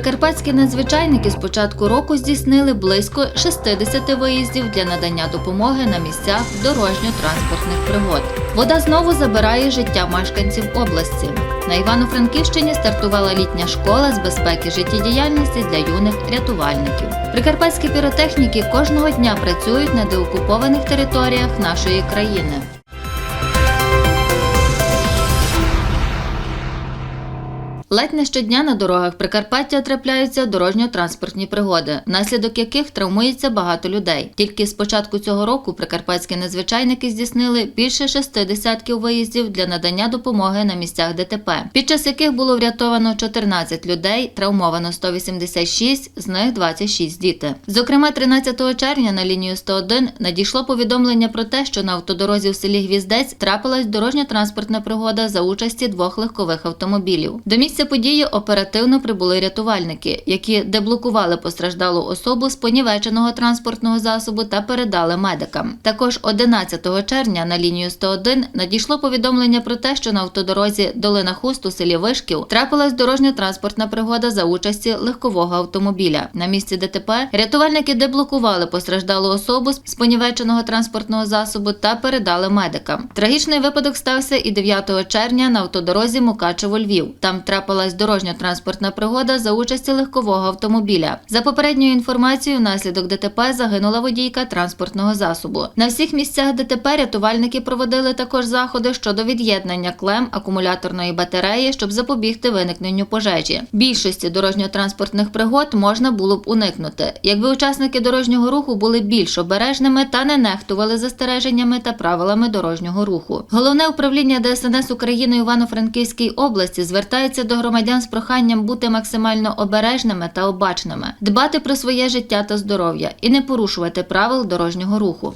Прикарпатські надзвичайники з початку року здійснили близько 60 виїздів для надання допомоги на місцях дорожньо-транспортних пригод. Вода знову забирає життя мешканців області. На Івано-Франківщині стартувала літня школа з безпеки життєдіяльності для юних рятувальників. Прикарпатські піротехніки кожного дня працюють на деокупованих територіях нашої країни. Ледь не щодня на дорогах Прикарпаття трапляються дорожньо-транспортні пригоди, внаслідок яких травмується багато людей. Тільки з початку цього року прикарпатські надзвичайники здійснили більше шести десятків виїздів для надання допомоги на місцях ДТП, під час яких було врятовано 14 людей, травмовано 186, з них 26 діти. Зокрема, 13 червня на лінію 101 надійшло повідомлення про те, що на автодорозі в селі Гвіздець трапилась дорожньо-транспортна пригода за участі двох легкових автомобілів. До місця події оперативно прибули рятувальники, які деблокували постраждалу особу з понівеченого транспортного засобу та передали медикам. Також 11 червня на лінію 101 надійшло повідомлення про те, що на автодорозі Долина Хуст у селі Вишків трапилась дорожньо-транспортна пригода за участі легкового автомобіля. На місці ДТП рятувальники деблокували постраждалу особу з понівеченого транспортного засобу та передали медикам. Трагічний випадок стався і 9 червня на автодорозі Мукачево-Львів. Там трапилась дорожньо-транспортна пригода за участі легкового автомобіля. За попередньою інформацією, внаслідок ДТП загинула водійка транспортного засобу. На всіх місцях ДТП рятувальники проводили також заходи щодо від'єднання клем акумуляторної батареї, щоб запобігти виникненню пожежі. Більшості дорожньо-транспортних пригод можна було б уникнути, якби учасники дорожнього руху були більш обережними та не нехтували застереженнями та правилами дорожнього руху. Головне управління ДСНС України у Івано-Франківській області звертається до громадян з проханням бути максимально обережними та обачними, дбати про своє життя та здоров'я і не порушувати правил дорожнього руху.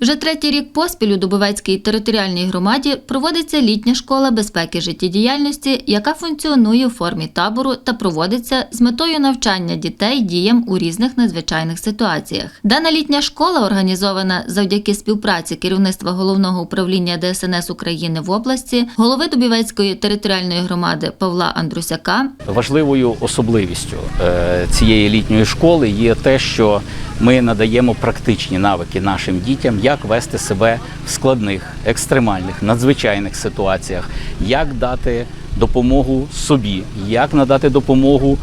Вже третій рік поспіль у Дубовецькій територіальній громаді проводиться літня школа безпеки життєдіяльності, яка функціонує у формі табору та проводиться з метою навчання дітей діям у різних надзвичайних ситуаціях. Дана літня школа організована завдяки співпраці керівництва головного управління ДСНС України в області, голови Дубівецької територіальної громади Павла Андрусяка, Важливою особливістю е, цієї літньої школи є те, що ми надаємо практичні навики нашим дітям, як вести себе в складних, екстремальних, надзвичайних ситуаціях, як дати допомогу собі, як надати допомогу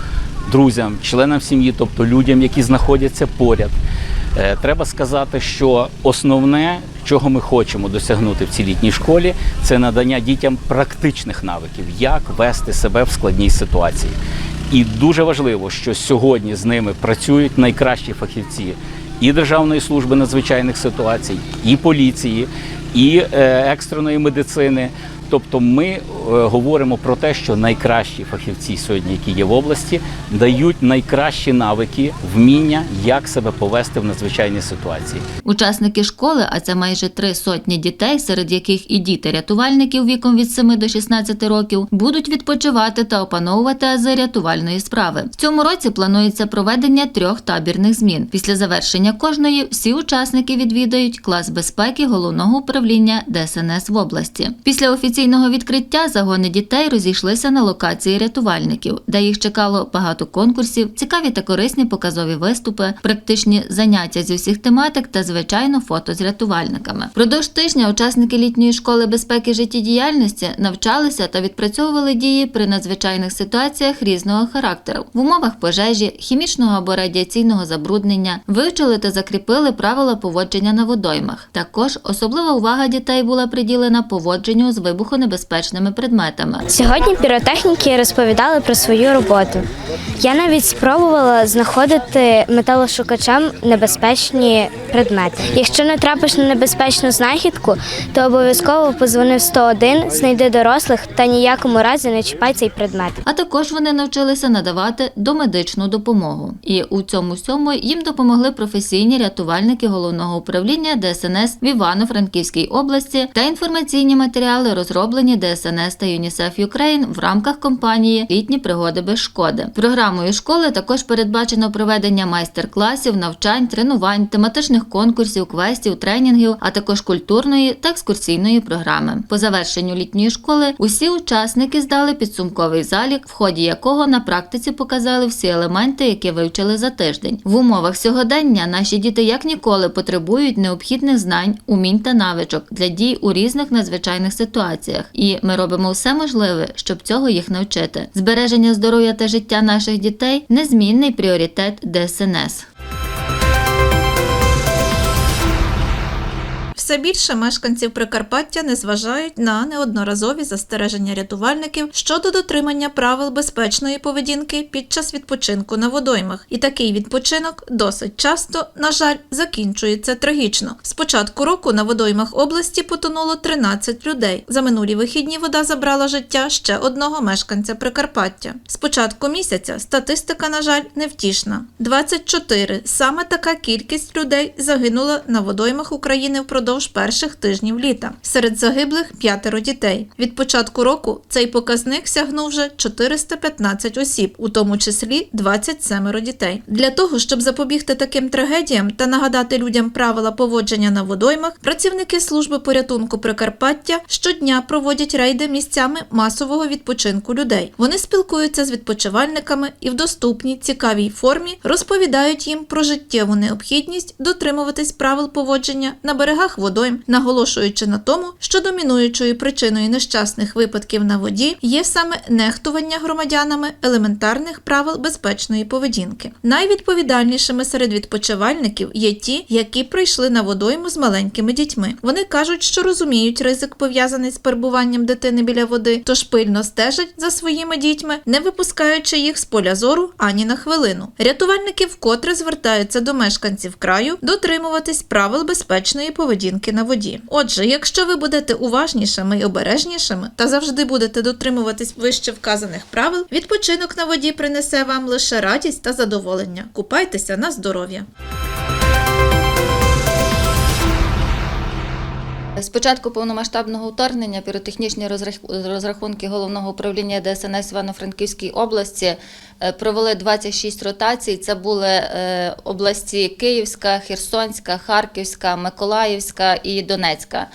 друзям, членам сім'ї, тобто людям, які знаходяться поряд. Е, Треба сказати, що основне, чого ми хочемо досягнути в цій літній школі, це надання дітям практичних навиків, як вести себе в складній ситуації. І дуже важливо, що сьогодні з ними працюють найкращі фахівці і Державної служби надзвичайних ситуацій, і поліції, і е, екстреної медицини. Тобто ми е, говоримо про те, що найкращі фахівці сьогодні, які є в області, дають найкращі навики, вміння, як себе повести в надзвичайній ситуації. Учасники школи, а це майже три сотні дітей, серед яких і діти рятувальників віком від 7 до 16 років, будуть відпочивати та опановувати ази рятувальної справи. В цьому році планується проведення трьох табірних змін. Після завершення кожної всі учасники відвідають клас безпеки головного управління ДСНС в області. Після офіційного відкриття загони дітей розійшлися на локації рятувальників, де їх чекало багато конкурсів, цікаві та корисні показові виступи, практичні заняття зі всіх тематик та звичайно фото з рятувальниками. Продовж тижня учасники літньої школи безпеки життєдіяльності навчалися та відпрацьовували дії при надзвичайних ситуаціях різного характеру в умовах пожежі, хімічного або радіаційного забруднення, вивчили та закріпили правила поводження на водоймах. Також особлива увага дітей була приділена поводженню з вибухонебезпечними предметами. Сьогодні піротехніки розповідали про свою роботу. Я навіть спробувала знаходити металошукачем небезпечні предмети. Якщо не трапиш на небезпечну знахідку, то обов'язково позвони в 101, знайди дорослих та ніякому разі не чіпай цей предмет. А також вони навчилися надавати домедичну допомогу. І у цьому всьому їм допомогли професійні рятувальники головного управління ДСНС в Івано-Франківській області та інформаційні матеріали розробили розроблені ДСНС та ЮНІСЕФ Юкрейн в рамках кампанії Літні пригоди без шкоди. Програмою школи також передбачено проведення майстер-класів, навчань, тренувань, тематичних конкурсів, квестів, тренінгів, а також культурної та екскурсійної програми. По завершенню літньої школи усі учасники здали підсумковий залік, в ході якого на практиці показали всі елементи, які вивчили за тиждень. В умовах сьогодення наші діти як ніколи потребують необхідних знань, умінь та навичок для дій у різних надзвичайних ситуаціях. І ми робимо все можливе, щоб цього їх навчити. Збереження здоров'я та життя наших дітей незмінний пріоритет ДСНС. Все більше мешканців Прикарпаття не зважають на неодноразові застереження рятувальників щодо дотримання правил безпечної поведінки під час відпочинку на водоймах. І такий відпочинок досить часто, на жаль, закінчується трагічно. З початку року на водоймах області потонуло 13 людей. За минулі вихідні вода забрала життя ще одного мешканця Прикарпаття. З початку місяця статистика, на жаль, невтішна. 24. Саме така кількість людей загинула на водоймах України впродовж перших тижнів літа. Серед загиблих п'ятеро дітей. Від початку року цей показник сягнув вже 415 осіб, у тому числі 27 дітей. Для того, щоб запобігти таким трагедіям та нагадати людям правила поводження на водоймах, працівники служби порятунку Прикарпаття щодня проводять рейди місцями масового відпочинку людей. Вони спілкуються з відпочивальниками і в доступній цікавій формі розповідають їм про життєву необхідність дотримуватись правил поводження на берегах водойм, наголошуючи на тому, що домінуючою причиною нещасних випадків на воді є саме нехтування громадянами елементарних правил безпечної поведінки. Найвідповідальнішими серед відпочивальників є ті, які прийшли на водойму з маленькими дітьми. Вони кажуть, що розуміють ризик пов'язаний з перебуванням дитини біля води, тож пильно стежать за своїми дітьми, не випускаючи їх з поля зору ані на хвилину. Рятувальники вкотре звертаються до мешканців краю дотримуватись правил безпечної поведінки на воді. Отже, якщо ви будете уважнішими і обережнішими та завжди будете дотримуватись вище вказаних правил, відпочинок на воді принесе вам лише радість та задоволення. Купайтеся на здоров'я. З початку повномасштабного вторгнення піротехнічні розрах- розрахунки головного управління ДСНС Івано-Франківській області е, провели 26 ротацій. Це були е, області Київська, Херсонська, Харківська, Миколаївська і Донецька.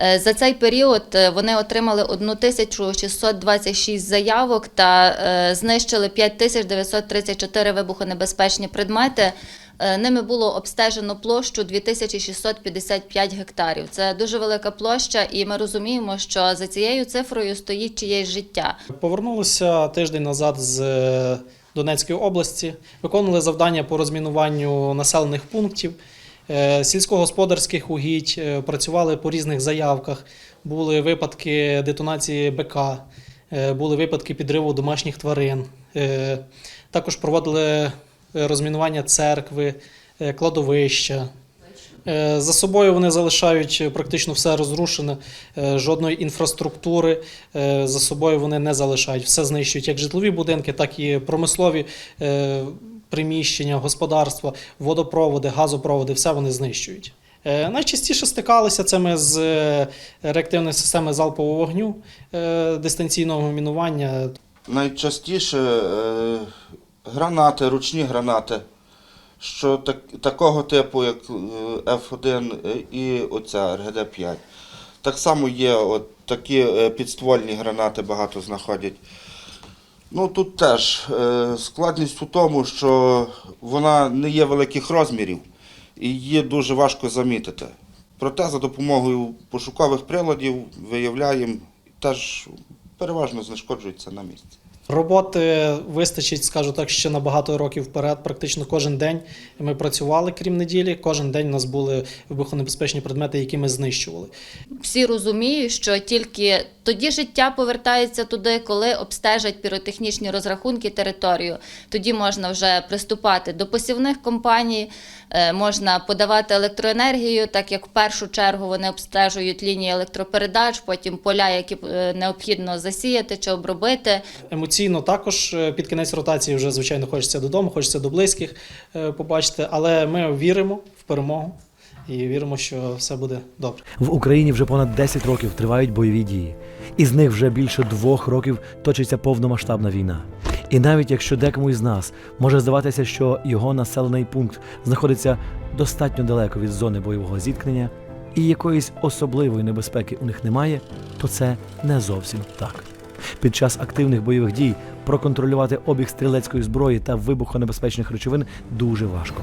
Е, За цей період е, вони отримали 1626 заявок та е, знищили 5934 вибухонебезпечні предмети. Е, Ними було обстежено площу 2655 гектарів. Це дуже велика площа, і ми розуміємо, що за цією цифрою стоїть чиєсь життя. Повернулися тиждень назад з е, Донецької області, виконували завдання по розмінуванню населених пунктів, е, сільськогосподарських угідь, працювали по різних заявках. Були випадки детонації БК, були випадки підриву домашніх тварин. Також проводили розмінування церкви, е, кладовища. Е, За собою вони залишають практично все розрушене, е, жодної інфраструктури е, за собою вони не залишають. Все знищують як житлові будинки, так і промислові е, приміщення, господарства, водопроводи, газопроводи, все вони знищують. Е, Найчастіше стикалися це ми з е, реактивної системи залпового вогню, е, дистанційного мінування. Найчастіше е, гранати, ручні гранати, що так, такого типу, як е, F1 і оця РГД-5. Так само є от такі е, підствольні гранати багато знаходять. Ну тут теж е, складність у тому, що вона не є великих розмірів і її дуже важко замітити. Проте за допомогою пошукових приладів виявляємо, теж переважно знешкоджується на місці. Роботи вистачить, скажу так, ще на багато років вперед. Практично кожен день ми працювали, крім неділі. Кожен день у нас були вибухонебезпечні предмети, які ми знищували. Всі розуміють, що тільки тоді життя повертається туди, коли обстежать піротехнічні розрахунки територію. Тоді можна вже приступати до посівних компаній, е, можна подавати електроенергію, так як в першу чергу вони обстежують лінії електропередач, потім поля, які е, необхідно засіяти чи обробити. Емоційно також е, під кінець ротації вже звичайно хочеться додому, хочеться до близьких е, побачити, але ми віримо в перемогу. і віримо, що все буде добре. В Україні вже понад 10 років тривають бойові дії. Із них вже більше двох років точиться повномасштабна війна. І навіть якщо декому із нас може здаватися, що його населений пункт знаходиться достатньо далеко від зони бойового зіткнення, і якоїсь особливої небезпеки у них немає, то це не зовсім так. Під час активних бойових дій проконтролювати обіг стрілецької зброї та вибухонебезпечних речовин дуже важко.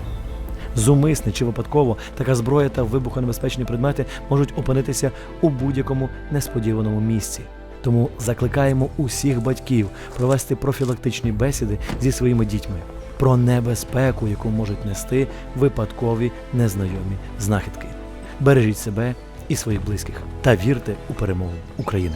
Зумисне чи випадково така зброя та вибухонебезпечні предмети можуть опинитися у будь-якому несподіваному місці. Тому закликаємо усіх батьків провести профілактичні бесіди зі своїми дітьми про небезпеку, яку можуть нести випадкові незнайомі знахідки. Бережіть себе і своїх близьких та вірте у перемогу України.